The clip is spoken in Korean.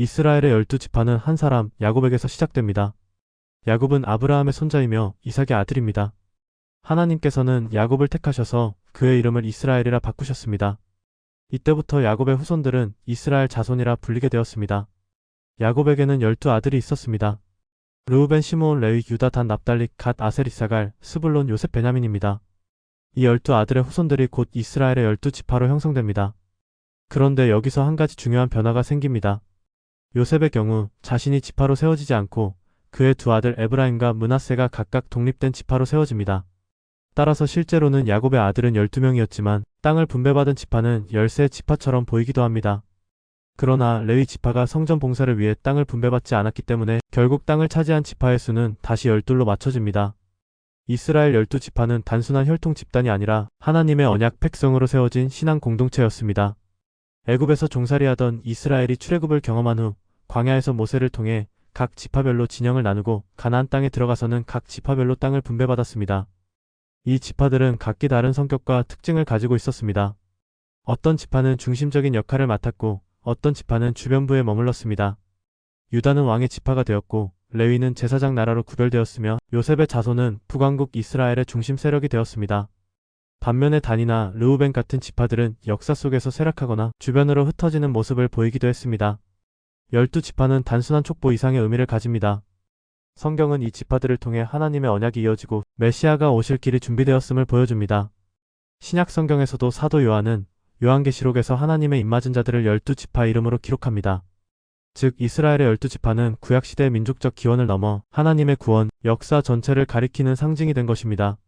이스라엘의 열두 지파는 한 사람 야곱에게서 시작됩니다. 야곱은 아브라함의 손자이며 이삭의 아들입니다. 하나님께서는 야곱을 택하셔서 그의 이름을 이스라엘이라 바꾸셨습니다. 이때부터 야곱의 후손들은 이스라엘 자손이라 불리게 되었습니다. 야곱에게는 열두 아들이 있었습니다. 르우벤, 시므온, 레위, 유다, 단, 납달리, 갓, 아셀, 이사갈, 스불론, 요셉, 베냐민입니다. 이 열두 아들의 후손들이 곧 이스라엘의 열두 지파로 형성됩니다. 그런데 여기서 한 가지 중요한 변화가 생깁니다. 요셉의 경우 자신이 지파로 세워지지 않고 그의 두 아들 에브라임과 문하세가 각각 독립된 지파로 세워집니다. 따라서 실제로는 야곱의 아들은 12명이었지만 땅을 분배받은 지파는 13 지파처럼 보이기도 합니다. 그러나 레위 지파가 성전 봉사를 위해 땅을 분배받지 않았기 때문에 결국 땅을 차지한 지파의 수는 다시 12로 맞춰집니다. 이스라엘 12 지파는 단순한 혈통 집단이 아니라 하나님의 언약 백성으로 세워진 신앙 공동체였습니다. 애굽에서 종살이하던 이스라엘이 출애굽을 경험한 후 광야에서 모세를 통해 각 지파별로 진영을 나누고 가나안 땅에 들어가서는 각 지파별로 땅을 분배받았습니다. 이 지파들은 각기 다른 성격과 특징을 가지고 있었습니다. 어떤 지파는 중심적인 역할을 맡았고 어떤 지파는 주변부에 머물렀습니다. 유다는 왕의 지파가 되었고 레위는 제사장 나라로 구별되었으며 요셉의 자손은 북왕국 이스라엘의 중심 세력이 되었습니다. 반면에 단이나 르우벤 같은 지파들은 역사 속에서 쇠락하거나 주변으로 흩어지는 모습을 보이기도 했습니다. 열두 지파는 단순한 촉보 이상의 의미를 가집니다. 성경은 이 지파들을 통해 하나님의 언약이 이어지고 메시아가 오실 길이 준비되었음을 보여줍니다. 신약 성경에서도 사도 요한은 요한계시록에서 하나님의 입맞은 자들을 열두 지파 이름으로 기록합니다. 즉 이스라엘의 열두 지파는 구약시대의 민족적 기원을 넘어 하나님의 구원, 역사 전체를 가리키는 상징이 된 것입니다.